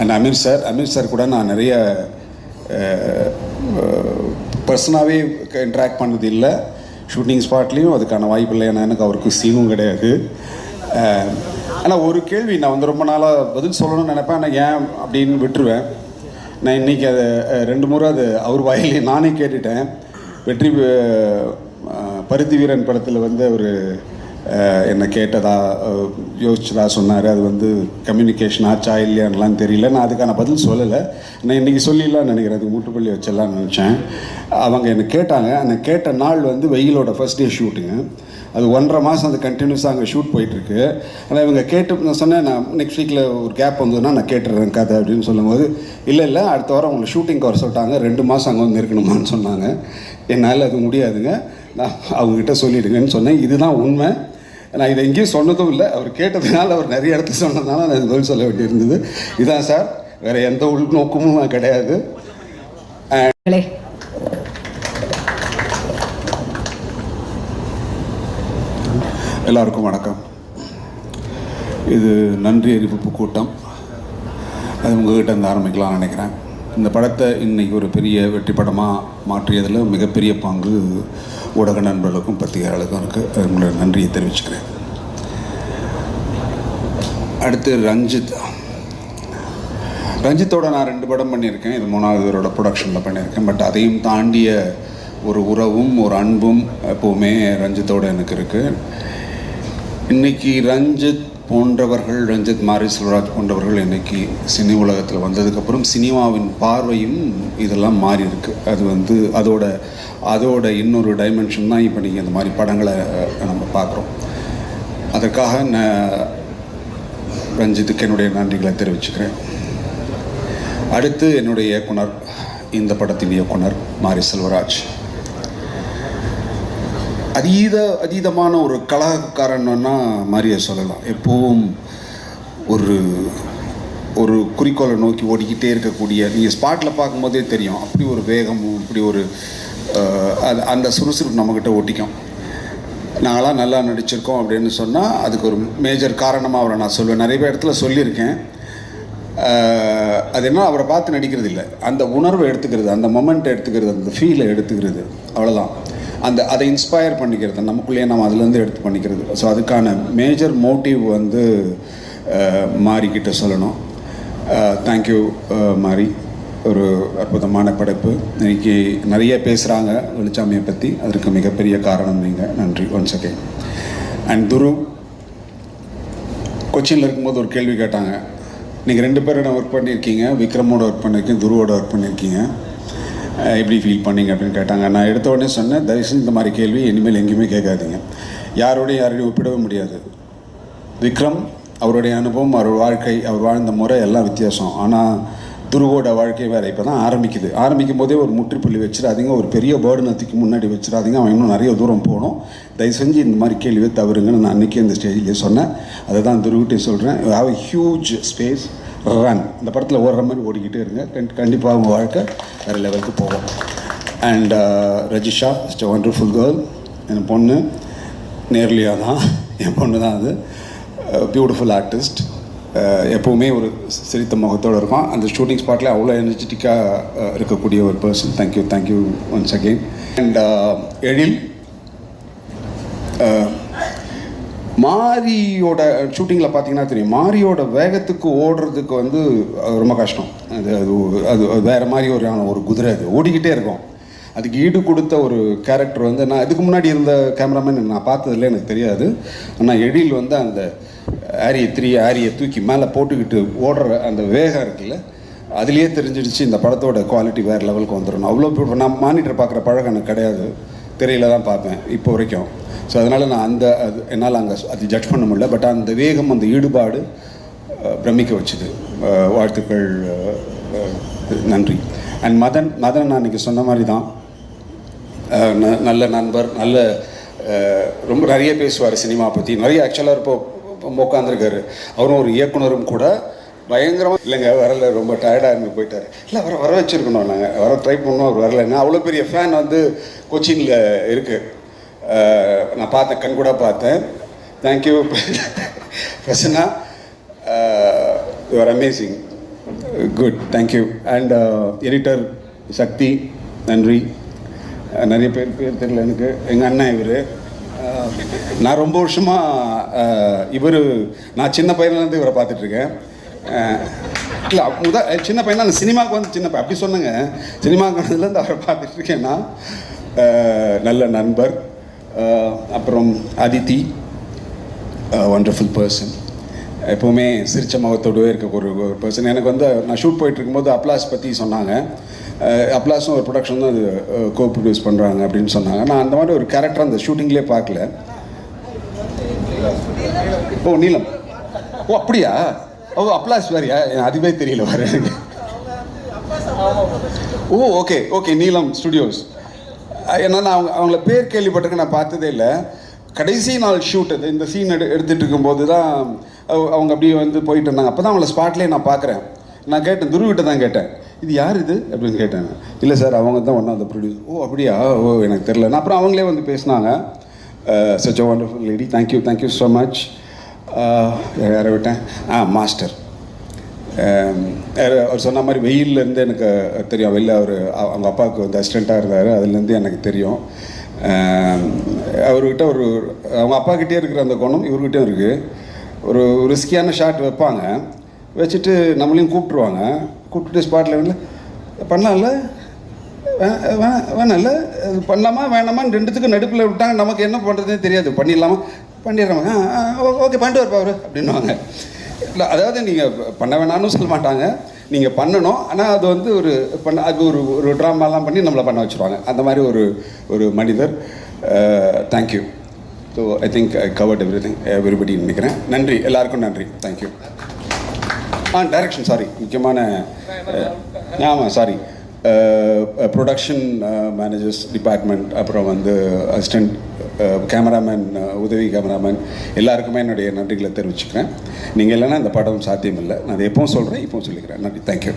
And Aamir sir Aamir sir கூட நான் நிறைய பர்சனாகவே இன்ட்ராக்ட் பண்ணது இல்லை. ஷூட்டிங் ஸ்பாட்லேயும் அதுக்கான வாய்ப்பு இல்லை. ஏன்னா எனக்கு அவருக்கு சீனும் கிடையாது. ஆனால் ஒரு கேள்வி நான் வந்து ரொம்ப நாளாக பதில் சொல்லணும்னு நினைப்பேன். ஆனால் ஏன் அப்படின்னு விட்டுருவேன். நான் இன்றைக்கி அதை ரெண்டு முறை அது அவர் வாயிலே நானே கேட்டுட்டேன். வெற்றி பருத்தி வீரன் படத்தில் வந்து ஒரு என்னை கேட்டதா யோசிச்சதா சொன்னார். அது வந்து கம்யூனிகேஷன் ஆச்சா இல்லையான்லாம் தெரியல. நான் அதுக்கான பதில் சொல்லலை. நான் இன்றைக்கி சொல்லிடலாம்னு நினைக்கிறேன். அதுக்கு மூட்டுப்பள்ளி வச்சிடலாம்னு நினச்சேன். அவங்க என்னை கேட்டாங்க. அந்த கேட்ட நாள் வந்து வெயிலோட ஃபர்ஸ்ட் டே ஷூட்டுங்க அது ஒன்றரை மாதம் அது கண்டினியூஸாக அங்கே ஷூட் போயிட்டுருக்கு. ஆனால் இவங்க கேட்டு நான் சொன்னேன் நான் நெக்ஸ்ட் வீக்கில் ஒரு கேப் வந்ததுன்னா நான் கேட்டுடுறேன் கதை அப்படின்னு சொல்லும்போது இல்லை இல்லை அடுத்த வாரம் அவங்களை ஷூட்டிங்க்கு வர சொல்லிட்டாங்க. ரெண்டு மாதம் அங்கே வந்து இருக்கணுமான்னு சொன்னாங்க. என்னால் அது முடியாதுங்க. நான் அவங்ககிட்ட சொல்லிடுங்கன்னு சொன்னேன். இதுதான் உண்மை. நான் இதை எங்கேயும் சொன்னதும் இல்லை. அவர் கேட்டதுனால அவர் நிறைய இடத்துல சொன்னதுனால நான் இது பதில் சொல்ல வேண்டியிருந்தது. இதான் சார். வேறு எந்த உள்நோக்கமும் கிடையாது. களே. எல்லாருக்கும் வணக்கம். இது நன்றி அறிவிப்பு கூட்டம். அது உங்ககிட்ட இருந்து ஆரம்பிக்கலாம்னு நினைக்கிறேன். இந்த படத்தை இன்னைக்கு ஒரு பெரிய வெற்றி படமாக மாற்றியதில் மிகப்பெரிய பங்கு ஊடக நண்பர்களுக்கும் பத்திரிகையாளருக்கும் இருக்குது உங்களை நன்றியை தெரிவிச்சுக்கிறேன். அடுத்து ரஞ்சித். ரஞ்சித்தோட நான் ரெண்டு படம் பண்ணியிருக்கேன். இது மூணாவது இவரோட ப்ரொடக்ஷனில் பண்ணியிருக்கேன். பட் அதையும் தாண்டிய ஒரு உறவும் ஒரு அன்பும் எப்போவுமே ரஞ்சித்தோட எனக்கு இருக்குது இன்னைக்கு ரஞ்சித் போன்றவர்கள் ரஞ்சித் மாரி செல்வராஜ் போன்றவர்கள் இன்றைக்கி சினி உலகத்தில் வந்ததுக்கப்புறம் சினிமாவின் பார்வையும் இதெல்லாம் மாறி இருக்கு. அது வந்து அதோட அதோட இன்னொரு டைமென்ஷன் தான் இப்போ நீங்கள் இந்த மாதிரி படங்களை நம்ம பார்க்குறோம். அதற்காக நான் ரஞ்சித்துக்கு என்னுடைய நன்றிகளை தெரிவிச்சுக்கிறேன். அடுத்து என்னுடைய இயக்குனர் இந்த படத்தின் இயக்குனர் மாரி செல்வராஜ். அதீத அதீதமான ஒரு கலாக்காரன்னா மாரியை சொல்லலாம். எப்பவும் ஒரு ஒரு குறிக்கோளை நோக்கி ஓடிக்கிட்டே இருக்கக்கூடிய நீங்கள் ஸ்பாட்டில் பார்க்கும்போதே தெரியும். அப்படி ஒரு வேகமும் இப்படி ஒரு அது அந்த சுறுசுறுப்பு நம்மக்கிட்ட ஒட்டிக்கும். நாங்களாம் நல்லா நடிச்சிருக்கோம் அப்படின்னு சொன்னால் அதுக்கு ஒரு மேஜர் காரணமாக அவரை நான் சொல்லுவேன் நிறைய பேர் இடத்துல சொல்லியிருக்கேன். அது என்ன அவரை பார்த்து நடிக்கிறது இல்லை அந்த உணர்வை எடுத்துக்கிறது அந்த மொமெண்ட்டை எடுத்துக்கிறது அந்த ஃபீலை எடுத்துக்கிறது. அவ்வளோதான் அந்த அதை இன்ஸ்பயர் பண்ணிக்கிறது நமக்குள்ளேயே நம்ம அதுலேருந்து எடுத்து பண்ணிக்கிறது. ஸோ அதுக்கான மேஜர் மோட்டிவ் வந்து மாறிக்கிட்ட சொல்லணும். தேங்க்யூ மாரி. ஒரு அற்புதமான படைப்பு. இன்னைக்கு நிறைய பேசுகிறாங்க வெளிச்சாமியை பற்றி அதற்கு மிகப்பெரிய காரணம் நீங்கள் நன்றி ஒன்ஸ் அகேன் அண்ட் துரு கொச்சினில் இருக்கும்போது ஒரு கேள்வி கேட்டாங்க. நீங்கள் ரெண்டு பேரோட ஒர்க் பண்ணியிருக்கீங்க விக்ரமோட ஒர்க் பண்ணியிருக்கீங்க துருவோட ஒர்க் பண்ணியிருக்கீங்க எப்படி ஃபீல் பண்ணீங்க அப்படின்னு கேட்டாங்க. நான் எடுத்த உடனே சொன்னேன் தயவுசெய்து இந்த மாதிரி கேள்வி இனிமேல் எங்கேயுமே கேட்காதீங்க. யாரோடையும் யாரோடையும் ஒப்பிடவே முடியாது. விக்ரம் அவருடைய அனுபவம் அவர் வாழ்க்கை அவர் வாழ்ந்த முறை எல்லாம் வித்தியாசம். ஆனால் துருவோட வாழ்க்கை வேறு இப்போ தான் ஆரம்பிக்குது. ஆரம்பிக்கும் போதே ஒரு முற்றுப்புள்ளி வச்சிடாதீங்க ஒரு பெரிய பேர்டு முன்னாடி வச்சிடாதீங்க. அவன் இன்னும் நிறைய தூரம் போகணும். தயவு செஞ்சு இந்த மாதிரி கேள்வியை தவறுங்கன்னு நான் அன்றைக்கே இந்த ஸ்டேஜ்லேயே சொன்னேன். அதை தான் துருவிட்டே சொல்கிறேன் ஹாவ் ஹியூஜ் ஸ்பேஸ் ரன் இந்த படத்தில் ஓடுற மாதிரி ஓடிக்கிட்டே இருங்க. கண்டிப்பாக உங்கள் வாழ்க்கை வேறு லெவலுக்கு போகும். And Rajisha it's a wonderful girl என் பொண்ணு நேர்லியா தான் என் பொண்ணு தான் அது. பியூட்டிஃபுல் ஆர்டிஸ்ட் எப்போவுமே ஒரு சிரித்த முகத்தோடு இருக்கும். அந்த ஷூட்டிங் ஸ்பாட்டில் அவ்வளோ எனர்ஜெட்டிக்காக இருக்கக்கூடிய ஒரு person thank you thank you once again and Ezhil uh, மாரியோட ஷூட்டிங்கில் பார்த்தீங்கன்னா தெரியும். மாரியோட வேகத்துக்கு ஓடுறதுக்கு வந்து அது ரொம்ப கஷ்டம். அது அது அது வேறு மாதிரி ஒரு ஒரு குதிரை அது. ஓடிக்கிட்டே இருக்கும். அதுக்கு ஈடு கொடுத்த ஒரு கேரக்டர் வந்து நான் இதுக்கு முன்னாடி இருந்த கேமராமேன் நான் பார்த்ததில்ல எனக்கு தெரியாது. ஆனால் எழில் வந்து அந்த ஆரியை த்ரீ ஆரியை தூக்கி மேலே போட்டுக்கிட்டு ஓடுற அந்த வேகம் இருக்குல்ல அதுலேயே தெரிஞ்சிடுச்சு இந்த படத்தோட குவாலிட்டி வேறு லெவலுக்கு வந்துடும் அவ்வளோ நான் மானிட்டர் பார்க்குற பழக்கம் எனக்கு கிடையாது. திரையில் தான் பார்ப்பேன் இப்போ வரைக்கும். ஸோ அதனால் நான் அந்த அது என்னால் அங்கே அது ஜட்ஜ் பண்ண முடியல. பட் அந்த வேகம் அந்த ஈடுபாடு பிரமிக்க வச்சுது. வாழ்த்துக்கள் நன்றி. அண்ட் மதன் மதன் நான் இன்றைக்கி சொன்ன மாதிரி தான் ந- நல்ல நண்பர் நல்ல ரொம்ப நிறைய பேசுவார் சினிமா பற்றி நிறைய ஆக்சுவலாக இப்போ உட்காந்துருக்காரு அவரும் ஒரு இயக்குனரும் கூட பயங்கரமாக இல்லைங்க வரல ரொம்ப டயர்டாக இருந்து போயிட்டார். இல்லை அவரை வர வச்சுருக்கணும் நாங்கள் வர ட்ரை பண்ணோம் அவர் வரல. அவ்வளோ பெரிய ஃபேன் வந்து கொச்சினில் இருக்குது நான் பார்த்தேன் கண் கூட பார்த்தேன். Thank you Prasanna. You are amazing good thank you and editor Sakthi நன்றி. நிறைய பேர் பேர் தெரியல எனக்கு. எங்கள் அண்ணன் இவர். நான் ரொம்ப வருஷமாக இவர் நான் சின்ன பையன்லேருந்து இவரை பார்த்துட்ருக்கேன் இல்லை முத சின்ன பையனா அந்த சினிமாவுக்கு வந்து சின்ன பையன். அப்படி சொன்னேங்க. சினிமாவுக்கு வந்ததுலேருந்து அவரை பார்த்துட்ருக்கேன்னா நல்ல நண்பர். Uh, அப்புறம் அதித்தி ஒண்டர்ஃபுல் பர்சன் எப்போவுமே சிரிச்ச முகத்தோடவே இருக்க ஒரு ஒரு பர்சன் எனக்கு வந்து நான் ஷூட் போயிட்டு இருக்கும்போது அப்ளாஸ் பற்றி சொன்னாங்க. Uh, அப்ளாஸும் ஒரு ப்ரொடக்ஷன் தான் அது uh, கோ ப்ரொடியூஸ் பண்ணுறாங்க அப்படின்னு சொன்னாங்க. நான் அந்த மாதிரி ஒரு கேரக்டர் அந்த ஷூட்டிங்லேயே பார்க்கல. ஓ நீலம். ஓ அப்படியா? ஓ அப்ளாஸ் வேறியா? எனக்கு அதுவே தெரியல வர எனக்கு ஓ ஓகே ஓகே நீலம் ஸ்டுடியோஸ் ஏன்னா நான் அவங்க அவங்கள பேர் கேள்விப்பட்டிருக்கேன் நான் பார்த்ததே இல்லை. கடைசி நாள் ஷூட் அது இந்த சீன் எடு எடுத்துகிட்டு இருக்கும்போது தான் அவங்க அப்படியே வந்து போயிட்டு இருந்தாங்க. அப்போ தான் அவங்கள ஸ்பாட்லேயே நான் பார்க்குறேன். நான் கேட்டேன் துருவிட்ட தான் கேட்டேன். இது யார் இது? அப்படின்னு கேட்டேன் இல்லை சார் அவங்க தான் ஒன்றா அந்த ப்ரொடியூஸ் ஓ அப்படியா? ஓ எனக்கு தெரில நான் அப்புறம் அவங்களே வந்து பேசினாங்க. Such a wonderful lady thank you thank you so much யாரை விட்டேன்? ஆ மாஸ்டர் அவர் அவர் சொன்ன மாதிரி வெயில்ல எனக்கு தெரியும். வெளில அவர் அவங்க அப்பாவுக்கு வந்து அசிஸ்டண்ட்டாக இருந்தார். அதுலேருந்து எனக்கு தெரியும். அவர்கிட்ட ஒரு அவங்க அப்பாக்கிட்டே இருக்கிற அந்த குணம் இவர்கிட்டயும் இருக்குது ஒரு ரிஸ்கியான ஷாட் வைப்பாங்க. வச்சுட்டு நம்மளையும் கூப்பிட்ருவாங்க கூப்பிட்டுட்டு ஸ்பாட்டில் வந்து பண்ணலாம்ல? வேணாம் வே- வேணாம்ல? பண்ணலாமா? வேணாமான்னு ரெண்டுத்துக்கும் நடுப்பில் விட்டாங்க. நமக்கு என்ன பண்ணுறதுன்னு தெரியாது. பண்ணிடலாமா? பண்ணிடுறாங்க ஓகே பண்ணிட்டு வரப்பா அவர். அப்படின்னுவாங்க. இல்லை அதாவது நீங்கள் பண்ண வேணாம்னு சொல்ல மாட்டாங்க. நீங்கள் பண்ணணும். ஆனால் அது வந்து ஒரு பண்ண அது ஒரு ஒரு ட்ராமாலாம் பண்ணி நம்மளை பண்ண வச்சுருவாங்க. அந்த மாதிரி ஒரு ஒரு மனிதர் thank you so I think I covered everything everybody நினைக்கிறேன். நன்றி. எல்லாருக்கும் நன்றி. தேங்க்யூ ஆ டைரக்ஷன் சாரி முக்கியமான ஆமாம் சாரி ப்ரொடக்ஷன் மேனேஜர்ஸ் டிபார்ட்மெண்ட் அப்புறம் வந்து அசிஸ்டன்ட் கேமராமேன் உதவி கேமராமேன் எல்லாருக்குமே என்னுடைய நன்றிகளை தெரிவிச்சுக்கிறேன். நீங்கள் இல்லைன்னா இந்த படம் சாத்தியமில்லை. நான் அதை எப்பவும் சொல்கிறேன் இப்போவும் சொல்லிக்கிறேன். நன்றி. தேங்க்யூ